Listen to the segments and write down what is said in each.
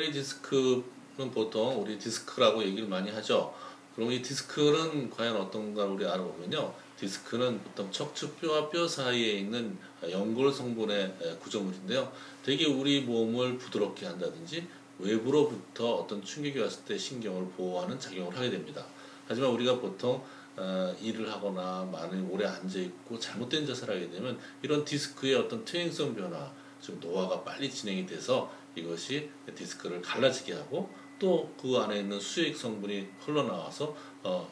허리 디스크는 보통 우리 디스크라고 얘기를 많이 하죠. 그럼 이 디스크는 과연 어떤가 우리 알아보면요. 디스크는 보통 척추뼈와 뼈 사이에 있는 연골 성분의 구조물인데요. 되게 우리 몸을 부드럽게 한다든지 외부로부터 어떤 충격이 왔을 때 신경을 보호하는 작용을 하게 됩니다. 하지만 우리가 보통 어, 일을 하거나 많이 오래 앉아 있고 잘못된 자세를 하게 되면 이런 디스크의 어떤 퇴행성 변화, 좀 노화가 빨리 진행이 돼서 이것이 디스크를 갈라지게 하고 또 그 안에 있는 수액 성분이 흘러나와서 어,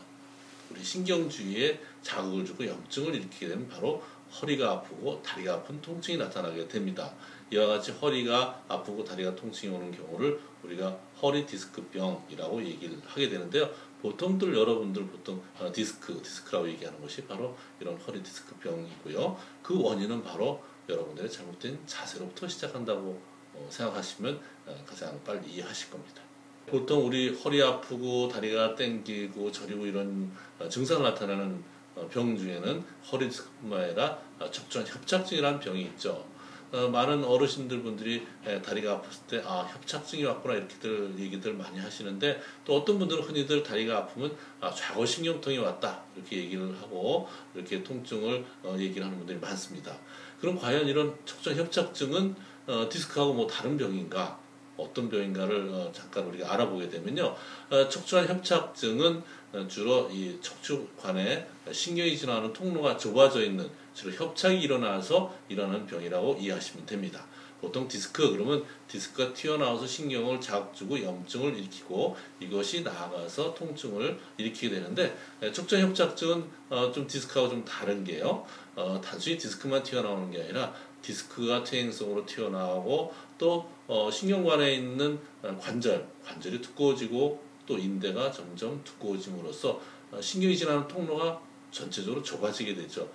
우리 신경주위에 자극을 주고 염증을 일으키게 되면 바로 허리가 아프고 다리가 아픈 통증이 나타나게 됩니다. 이와 같이 허리가 아프고 다리가 통증이 오는 경우를 우리가 허리 디스크병이라고 얘기를 하게 되는데요. 보통들 여러분들 보통 어, 디스크, 디스크라고 얘기하는 것이 바로 이런 허리 디스크병이고요. 그 원인은 바로 여러분들의 잘못된 자세로부터 시작한다고 어, 생각하시면 어, 가장 빨리 이해하실 겁니다. 보통 우리 허리 아프고 다리가 땡기고 저리고 이런 증상을 나타나는 병 중에는 허리 디스크뿐만 아니라 적절한 협착증이라는 병이 있죠. 어, 많은 어르신들 분들이 에, 다리가 아팠을 때, 아, 협착증이 왔구나, 이렇게들 얘기들 많이 하시는데, 또 어떤 분들은 흔히들 다리가 아프면, 아, 좌골신경통이 왔다, 이렇게 얘기를 하고, 이렇게 통증을 어, 얘기를 하는 분들이 많습니다. 그럼 과연 이런 척추 협착증은 어, 디스크하고 뭐 다른 병인가? 어떤 병인가를 어, 잠깐 우리가 알아보게 되면요. 어, 척추관 협착증은 어, 주로 이 척추관에 신경이 지나가는 통로가 좁아져 있는 주로 협착이 일어나서 일어나는 병이라고 이해하시면 됩니다. 보통 디스크 그러면 디스크가 튀어나와서 신경을 자극주고 염증을 일으키고 이것이 나아가서 통증을 일으키게 되는데 척추 협착증은 어, 좀 디스크하고 좀 다른 게요. 어, 단순히 디스크만 튀어나오는 게 아니라 디스크가 퇴행성으로 튀어나오고 또 어, 신경관에 있는 관절, 관절이 두꺼워지고 또 인대가 점점 두꺼워짐으로써 어, 신경이 지나는 통로가 전체적으로 좁아지게 되죠.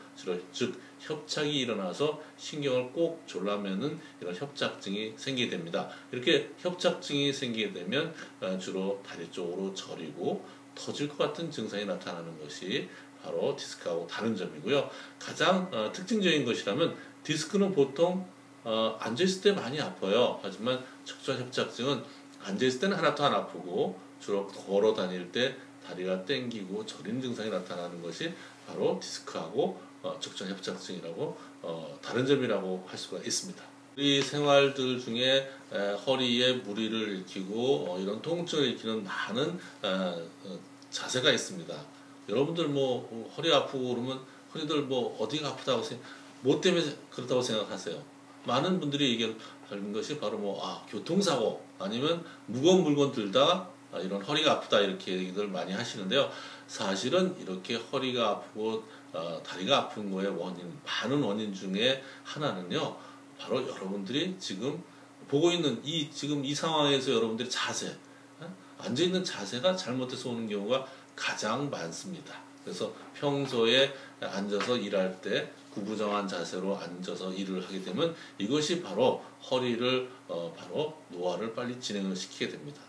즉 협착이 일어나서 신경을 꼭 졸라매는 이런 협착증이 생기게 됩니다. 이렇게 협착증이 생기게 되면 어, 주로 다리 쪽으로 저리고 터질 것 같은 증상이 나타나는 것이 바로 디스크하고 다른 점이고요. 가장 어, 특징적인 것이라면 디스크는 보통 어, 앉아있을 때 많이 아파요. 하지만 척추 협착증은 앉아있을 때는 하나도 안 아프고 주로 걸어 다닐 때 다리가 땡기고 저린 증상이 나타나는 것이 바로 디스크하고 어, 적전 협착증이라고 어, 다른 점이라고 할 수가 있습니다. 우리 생활들 중에 에, 허리에 무리를 일으키고 어, 이런 통증을 일으키는 많은 어, 자세가 있습니다. 여러분들 뭐 허리 아프고 그러면 흔히들 뭐 어디가 아프다고 생각, 뭐 때문에 그렇다고 생각하세요? 많은 분들이 얘기하는 것이 바로 뭐 아, 교통사고 아니면 무거운 물건 들다 아, 이런 허리가 아프다 이렇게 얘기들 많이 하시는데요. 사실은 이렇게 허리가 아프고 어, 다리가 아픈 거의 원인 많은 원인 중에 하나는요. 바로 여러분들이 지금 보고 있는 이 지금 이 상황에서 여러분들의 자세 어? 앉아 있는 자세가 잘못해서 오는 경우가 가장 많습니다. 그래서 평소에 앉아서 일할 때 구부정한 자세로 앉아서 일을 하게 되면 이것이 바로 허리를 어, 바로 노화를 빨리 진행을 시키게 됩니다.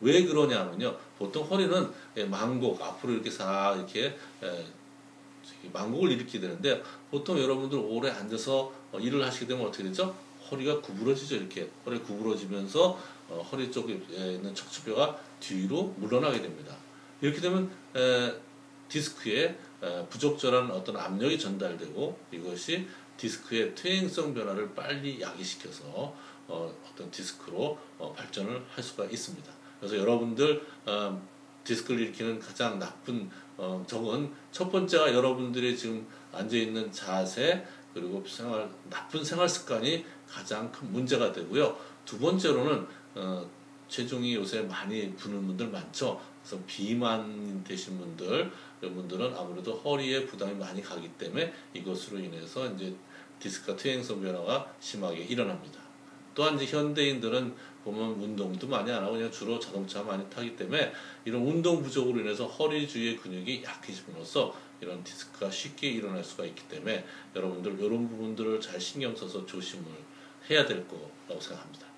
왜 그러냐면요. 보통 허리는 예, 망곡 앞으로 이렇게 싹 이렇게 예, 망곡을 일으키게 되는데 보통 여러분들 오래 앉아서 어, 일을 하시게 되면 어떻게 되죠? 허리가 구부러지죠. 이렇게 허리 구부러지면서 어, 허리 쪽에 있는 척추뼈가 뒤로 물러나게 됩니다. 이렇게 되면 디스크에 부적절한 어떤 압력이 전달되고 이것이 디스크의 퇴행성 변화를 빨리 야기시켜서 어, 떤 디스크로 발전을 할 수가 있습니다. 그래서 여러분들 어, 디스크를 일으키는 가장 나쁜 어, 적은 첫 번째가 여러분들이 지금 앉아 있는 자세 그리고 생활 나쁜 생활 습관이 가장 큰 문제가 되고요. 두 번째로는 어, 체중이 요새 많이 부는 분들 많죠. 그래서 비만 되신 분들 여러분들은 아무래도 허리에 부담이 많이 가기 때문에 이것으로 인해서 이제 디스크가 퇴행성 변화가 심하게 일어납니다. 또한 이제 현대인들은 보면 운동도 많이 안 하고 그냥 주로 자동차 많이 타기 때문에 이런 운동 부족으로 인해서 허리 주위의 근육이 약해짐으로써 이런 디스크가 쉽게 일어날 수가 있기 때문에 여러분들 이런 부분들을 잘 신경 써서 조심을 해야 될 거라고 생각합니다.